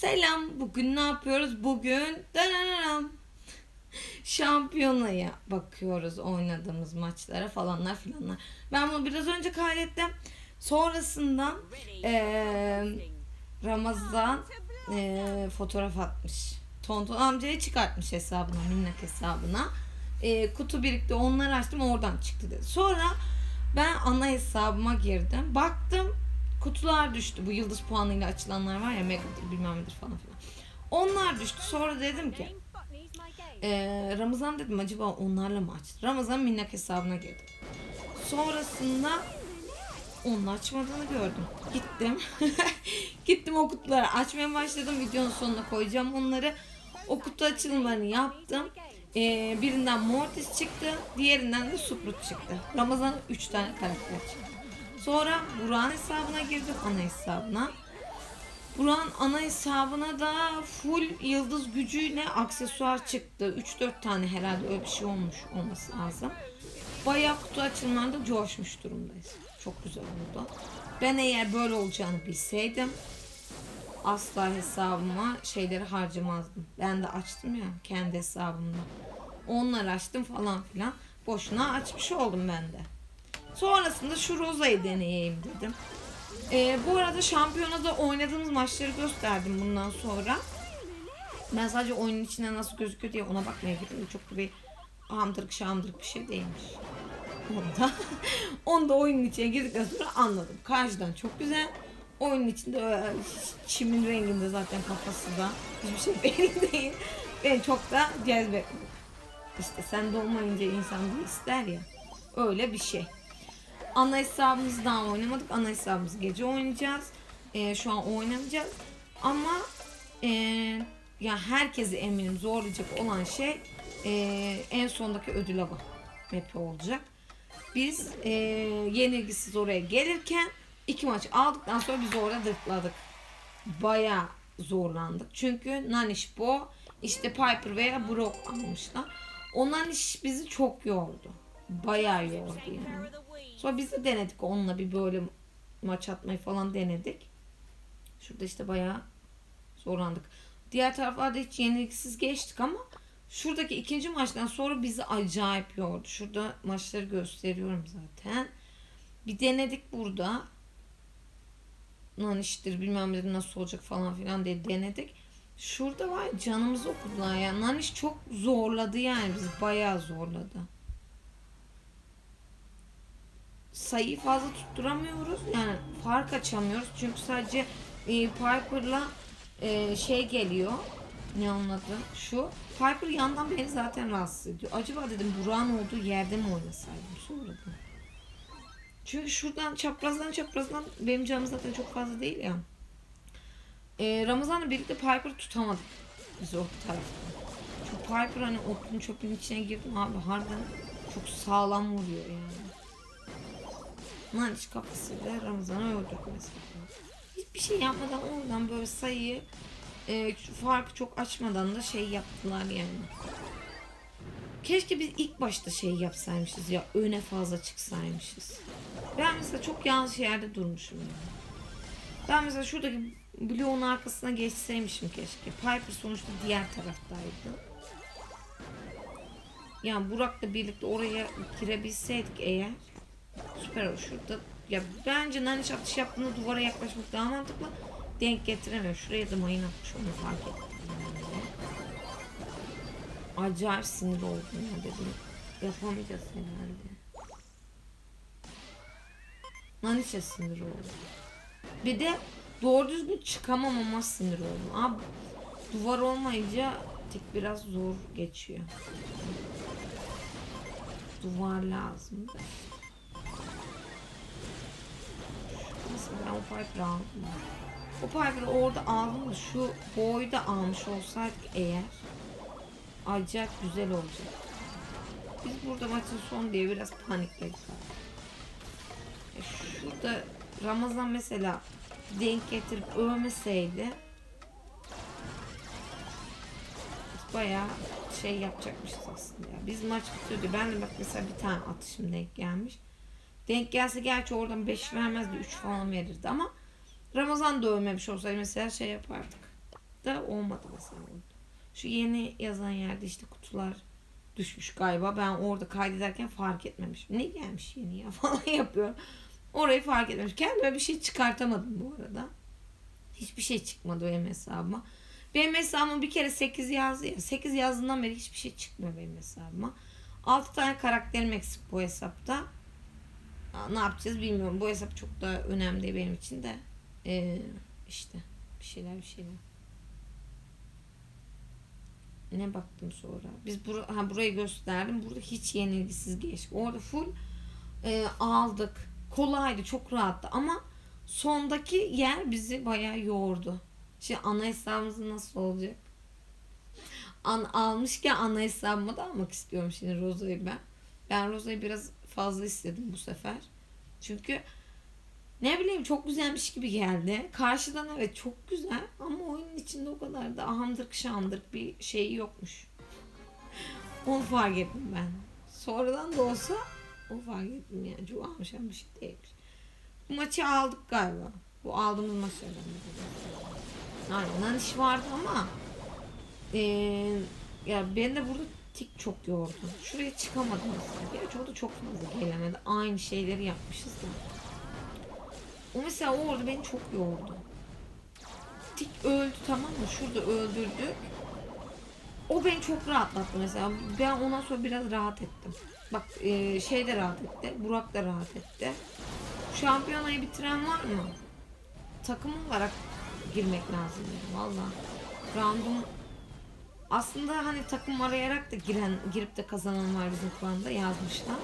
Selam. Bugün ne yapıyoruz? Bugün dananam. Şampiyonaya bakıyoruz oynadığımız maçlara falanlar filanlar. Ben bunu biraz önce kaydettim. Sonrasında eee, Ramazan eee, fotoğraf atmış. Tonton amcayı çıkartmış hesabına, minnak hesabına. Eee, kutu birikti onları açtım oradan çıktı dedi. Sonra ben ana hesabıma girdim. Baktım kutular düştü. Bu yıldız puanıyla açılanlar var ya Mega'dır bilmem nedir falan filan. Onlar düştü. Sonra dedim ki eee, Ramazan dedim acaba onlarla mı açtı? Ramazan minnak hesabına girdim. Sonrasında onun açmadığını gördüm. Gittim. Gittim o kutuları açmaya başladım. Videonun sonuna koyacağım onları. O kutu açılımlarını yaptım. Ee, birinden Mortis çıktı. Diğerinden de Suprut çıktı. Ramazan'ın 3 tane karakter çıktı. Sonra Burak'ın hesabına girdim. Ana hesabına. Burak'ın ana hesabına da full yıldız gücüyle aksesuar çıktı. 3-4 tane herhalde öyle bir şey olmuş olması lazım. Bayağı kutu açılımlarında coşmuş durumdayız. Çok güzel oldu. Ben eğer böyle olacağını bilseydim asla hesabıma şeyleri harcamazdım. Ben de açtım ya kendi hesabımda. Onları açtım falan filan. Boşuna açmış oldum ben de. Sonrasında şu Roza'yı deneyeyim dedim. Ee, bu arada şampiyonada oynadığımız maçları gösterdim bundan sonra. Ben sadece oyunun içinde nasıl gözüküyor diye ona bakmaya gittim. Çok da bir hamdırık şamdırık bir şey değilmiş. Onda, onda oyunun içine girdikten sonra anladım. Karşıdan çok güzel. Oyunun içinde öyle çimin renginde zaten kafası da hiçbir şey belli değil. Beni çok da cezbetmedi. İşte sen de olmayınca insan bir ister ya. Öyle bir şey. Ana hesabımızı daha oynamadık. Ana hesabımızı gece oynayacağız. Ee, şu an oynamayacağız. Ama ee, ya herkesi eminim zorlayacak olan şey ee, en sondaki ödül avı map'i olacak. Biz ee, yenilgisiz oraya gelirken iki maç aldıktan sonra biz orada dırtladık. Baya zorlandık. Çünkü Nanish Bo işte Piper veya Brock almışlar. O Nanish bizi çok yordu. Bayağı yordu yani. Sonra biz de denedik onunla bir böyle maç atmayı falan denedik. Şurada işte bayağı zorlandık. Diğer taraflarda hiç yenilgisiz geçtik ama şuradaki ikinci maçtan sonra bizi acayip yordu. Şurada maçları gösteriyorum zaten. Bir denedik burada. Lan iştir bilmem ne nasıl olacak falan filan diye denedik. Şurada var canımızı okudular ya. Naniş çok zorladı yani bizi bayağı zorladı. Sayıyı fazla tutturamıyoruz. Yani fark açamıyoruz. Çünkü sadece e, Piper'la e, şey geliyor. Ne onun adı? Şu. Piper yandan beni zaten rahatsız ediyor. Acaba dedim Burak'ın olduğu yerde mi oynasaydım sonradan. Çünkü şuradan çaprazdan çaprazdan benim canım zaten çok fazla değil ya. Ee, Ramazan'la birlikte Piper tutamadık biz o tarafta. Çünkü Piper hani otun çöpün içine girdim abi harbiden çok sağlam vuruyor yani. Lan hiç kafasıyla Ramazan'ı öldürdü mesela. Hiçbir şey yapmadan oradan böyle sayıyı e, farkı çok açmadan da şey yaptılar yani. Keşke biz ilk başta şey yapsaymışız ya öne fazla çıksaymışız. Ben mesela çok yanlış yerde durmuşum yani. Ben mesela şuradaki bloğun arkasına geçseymişim keşke. Piper sonuçta diğer taraftaydı. Yani Burak'la birlikte oraya girebilseydik eğer süper olur. Şurada ya bence Naniş atış yaptığında duvara yaklaşmak daha mantıklı. Denk getiremiyor. Şuraya da mayın atmış onu fark ettim. Acayip sinir oldum ya dedim. Yapamayacağız herhalde. Naniş'e sinir oldum. Bir de doğru düzgün çıkamamama sinir oldum. Abi duvar olmayınca tek biraz zor geçiyor. Duvar lazım. Ben o Piper'ı aldım. O Piper'ı orada aldım da şu boyu da almış olsaydık eğer acayip güzel olacak. Biz burada maçın son diye biraz panikledik. E şurada Ramazan mesela denk getirip övmeseydi bayağı şey yapacakmışız aslında ya. Biz maç bitiyordu. Ben de bak mesela bir tane atışım denk gelmiş. Denk gelse gerçi oradan 5 vermezdi 3 falan verirdi ama Ramazan da övmemiş olsaydı mesela şey yapardık. da olmadı mesela orada. Şu yeni yazan yerde işte kutular düşmüş galiba. Ben orada kaydederken fark etmemişim. Ne gelmiş yeni ya falan yapıyorum. Orayı fark etmemiş. Kendime bir şey çıkartamadım bu arada. Hiçbir şey çıkmadı benim hesabıma. Benim hesabıma bir kere 8 yazdı ya. 8 yazdığından beri hiçbir şey çıkmıyor benim hesabıma. 6 tane karakterim eksik bu hesapta. Ne yapacağız bilmiyorum. Bu hesap çok da önemli benim için de. Ee, işte bir şeyler bir şeyler. Ne baktım sonra? Biz bura, ha, burayı gösterdim. Burada hiç yenilgisiz geç. Orada full e, aldık. Kolaydı, çok rahattı ama sondaki yer bizi bayağı yordu. Şimdi ana hesabımız nasıl olacak? An, almışken ana hesabıma da almak istiyorum şimdi Roza'yı ben. Ben Roza'yı biraz fazla istedim bu sefer. Çünkü ne bileyim çok güzelmiş gibi geldi. Karşıdan evet çok güzel ama oyunun içinde o kadar da ahamdırk şamdırk bir şey yokmuş. Onu fark ettim ben. Sonradan da olsa o fark ettim yani. Çok almışan bir şey değilmiş. Bu maçı aldık galiba. Bu aldığımız maçlardan biri. Aynen iş vardı ama eee ya ben de burada tik çok yordu. Şuraya çıkamadım mesela. Gerçi o da çok fazla gelemedi. Aynı şeyleri yapmışız da. O mesela orada beni çok yordu. Tik öldü tamam mı? Şurada öldürdük. O beni çok rahatlattı mesela. Ben ondan sonra biraz rahat ettim. Bak e, şey de rahat etti. Burak da rahat etti. Şampiyonayı bitiren var mı? Takım olarak girmek lazım. Yani. Valla. Random aslında hani takım arayarak da giren girip de kazanan var bizim klanda yazmışlar.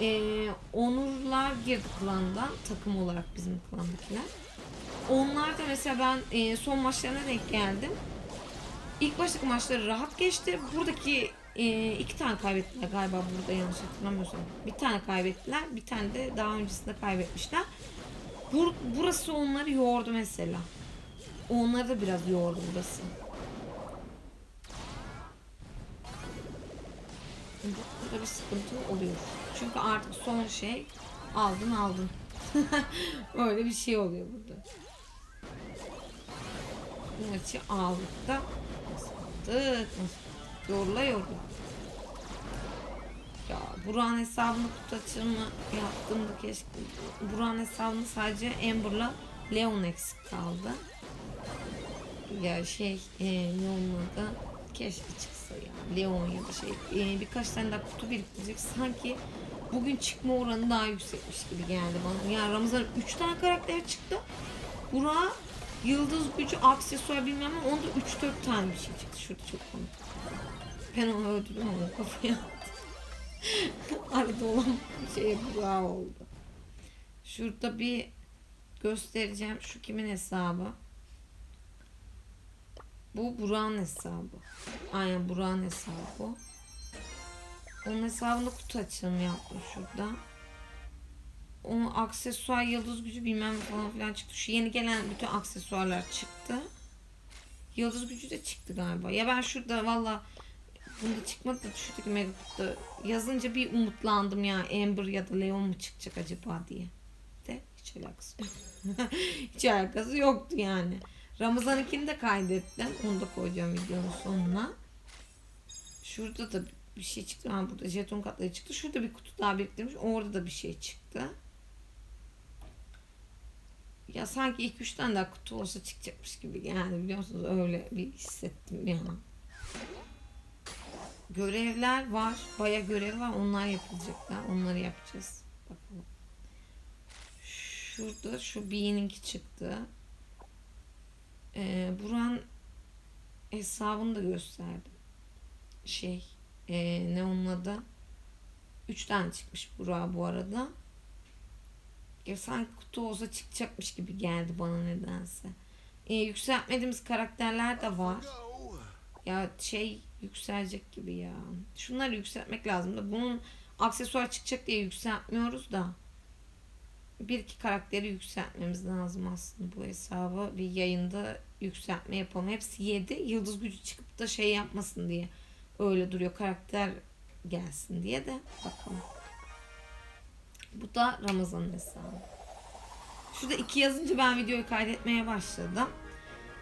Ee, Onurlar girdi klandan takım olarak bizim klandakiler. Onlar da mesela ben e, son maçlarına denk geldim. İlk baştaki maçları rahat geçti. Buradaki e, iki tane kaybettiler galiba burada yanlış hatırlamıyorsam. Bir tane kaybettiler. Bir tane de daha öncesinde kaybetmişler. Bur burası onları yordu mesela. Onları da biraz yordu burası. Burada bir sıkıntı oluyor. Çünkü artık son şey aldın aldın. Öyle bir şey oluyor burada. Bu maçı aldık da? Nasıl? Yorula yorula. Ya Burak'ın hesabını kutu açılımı yaptığımda keşke Burak'ın hesabını sadece Amber'la Leon eksik kaldı. Ya şey e, ne olmadı keşke çıksa ya Leon ya da şey e, birkaç tane daha kutu biriktirecek sanki bugün çıkma oranı daha yüksekmiş gibi geldi bana. Yani Ramazan 3 tane karakter çıktı. Burak'a yıldız gücü aksesuar bilmem ama onda 3-4 tane bir şey çıktı. Şurada çok komik. Ben onu öldürdüm ama kafaya. Arada olan şey Burak oldu. Şurada bir göstereceğim. Şu kimin hesabı? Bu Burak'ın hesabı. Aynen Burak'ın hesabı. Onun hesabında kutu açılımı yaptım şurada. Onun aksesuar yıldız gücü bilmem falan filan çıktı. Şu yeni gelen bütün aksesuarlar çıktı. Yıldız gücü de çıktı galiba. Ya ben şurada valla bunda çıkmadı da şuradaki mega kutuda yazınca bir umutlandım ya. Amber ya da Leon mu çıkacak acaba diye. De hiç alakası yok. hiç alakası yoktu yani. Ramazan'ınkini de kaydettim. Onu da koyacağım videonun sonuna. Şurada da bir şey çıktı. Ha, burada jeton katları çıktı. Şurada bir kutu daha biriktirmiş. Orada da bir şey çıktı. Ya sanki ilk üç tane daha kutu olsa çıkacakmış gibi geldi biliyor musunuz? Öyle bir hissettim ya. Görevler var. Baya görev var. Onlar yapılacaklar. Onları yapacağız. Bakalım. Şurada şu B'ninki çıktı. Ee, Buran hesabını da gösterdim. Şey ee, ne onun adı? Üç tane çıkmış Burak bu arada. Ya sanki kutu olsa çıkacakmış gibi geldi bana nedense. Ee, yükseltmediğimiz karakterler de var. Ya şey yükselecek gibi ya. Şunları yükseltmek lazım da bunun aksesuar çıkacak diye yükseltmiyoruz da. Bir iki karakteri yükseltmemiz lazım aslında bu hesabı. Bir yayında yükseltme yapalım. Hepsi 7. Yıldız gücü çıkıp da şey yapmasın diye. Öyle duruyor karakter gelsin diye de bakalım. Bu da Ramazan'ın hesabı. Şurada iki yazınca ben videoyu kaydetmeye başladım.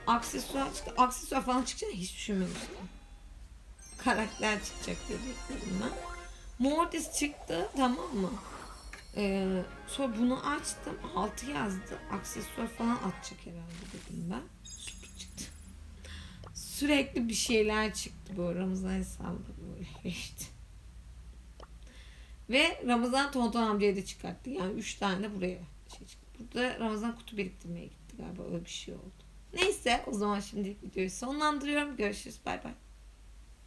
aksesuar çıktı. Aksesuar falan çıkacağını hiç düşünmemiştim. Karakter çıkacak diye bekledim ben. Mortis çıktı tamam mı? Ee, sonra bunu açtım. Altı yazdı. Aksesuar falan atacak herhalde dedim ben. Süper çıktı. Sürekli bir şeyler çıktı bu Ramazan hesabı geçti. Ve Ramazan Tonton amcayı da çıkarttı. Yani üç tane de buraya şey çıktı. Burada Ramazan kutu biriktirmeye gitti galiba öyle bir şey oldu. Neyse o zaman şimdilik videoyu sonlandırıyorum. Görüşürüz bay bay.